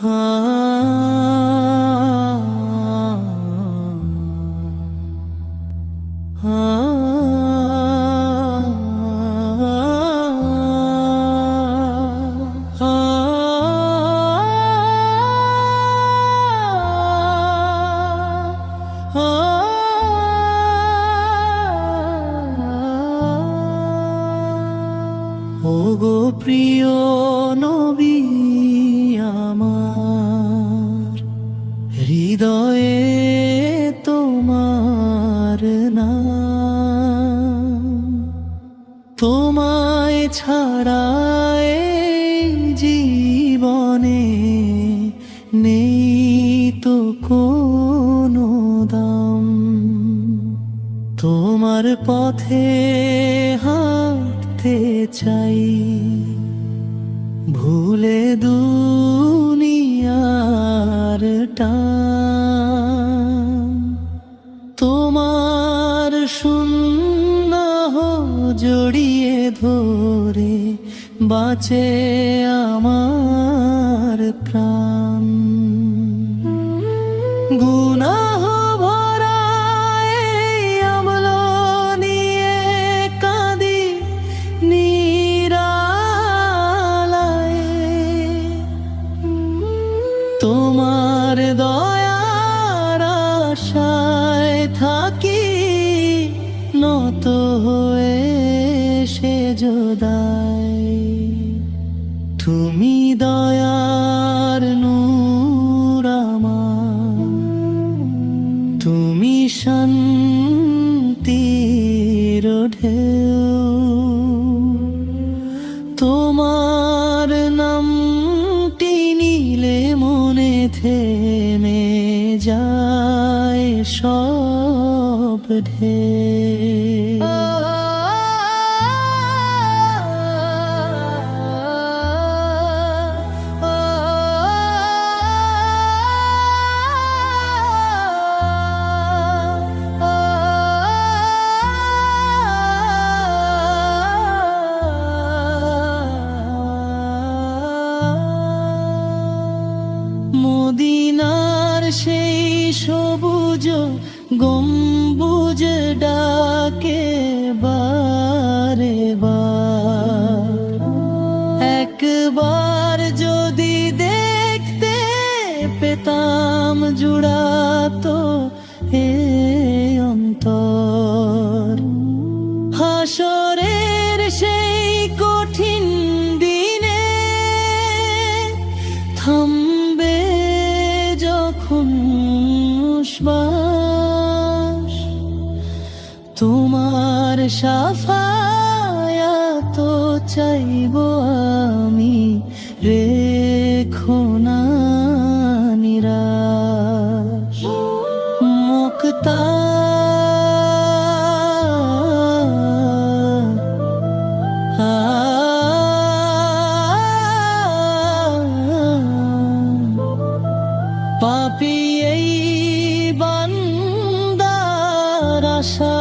ওগো প্রিয় নবী তোমায় ছাড়া জীবনে নেই তো কোনো দাম। তোমার পথে হাঁটতে চাই ভুলে দুনিয়ার টান। ধরে বাঁচে আমার প্রাণ। গুনাহ নিয়ে কাঁদি নিরালায়। তোমার দয়ার আশায় থাকি নত হয়ে সে যোদায় তুমি দয়ার নূর আমার। তুমি শান্তির ঢেউ। তোমার নামটি নিলে মনে থেমে যায় সব ঢেউ। মদিনার সেই সবুজ গম্বুজ ডাকে বারে বার। একবার যদি দেখতে পেতাম জুড়াতো এ অন্তর। হাসরের সেই কঠিন দিনে থামবে যখন শ্বাস তোমার সাফায়াত চাইব আমি রেখো না নিরাশ। মুক্তা পাপি এই বান্দার আশা।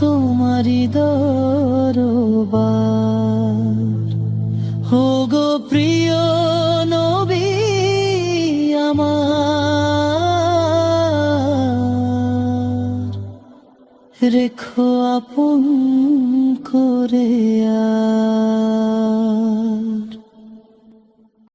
তোমারি দরবার। হো গো প্রিয় নবী আমার, রেখো আপন করে আ